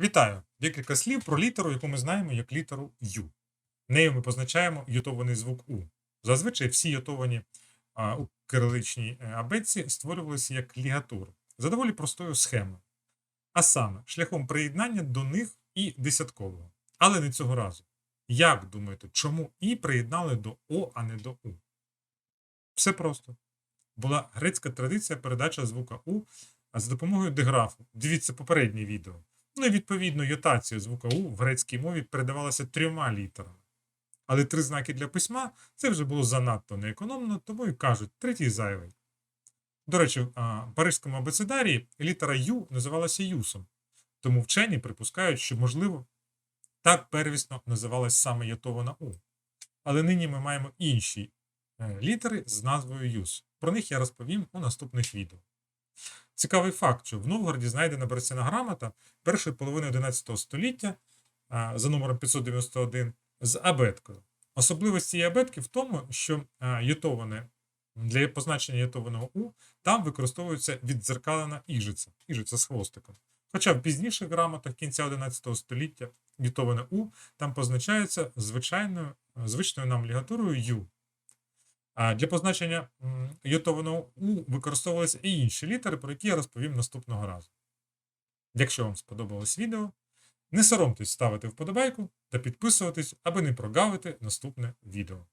Вітаю! Декілька слів про літеру, яку ми знаємо як літеру Ю. Нею ми позначаємо йотований звук У. Зазвичай всі йотовані а, у кириличній е, абетці створювалися як лігатури за доволі простою схемою. А саме, шляхом приєднання до них і десяткового. Але не цього разу. Як думаєте, чому І приєднали до О, а не до У? Все просто. Була грецька традиція передачі звука У за допомогою диграфу. Дивіться попереднє відео. Ну і відповідно йотація звука У в грецькій мові передавалася трьома літерами. Але три знаки для письма це вже було занадто неекономно, тому і кажуть, третій зайвий. До речі, в а, парижському абецедарії літера Ю називалася Юсом, тому вчені припускають, що, можливо, так первісно називалась саме ятована У. Але нині ми маємо інші е, літери з назвою Юс. Про них я розповім у наступних відео. Цікавий факт, що в Новгороді знайдена берестяна грамота першої половини 11 століття за номером 591 з абеткою. Особливість цієї абетки в тому, що а, ютоване для позначення ятованого У там використовується віддзеркалена іжиця, іжиця з хвостиком. Хоча в пізніших грамотах кінця 11 століття ютоване У там позначається звичайною, звичною нам лігатурою Ю. А для позначення йотованого У використовувалися і інші літери, про які я розповім наступного разу. Якщо вам сподобалось відео, не соромтесь ставити вподобайку та підписуватись, аби не прогавити наступне відео.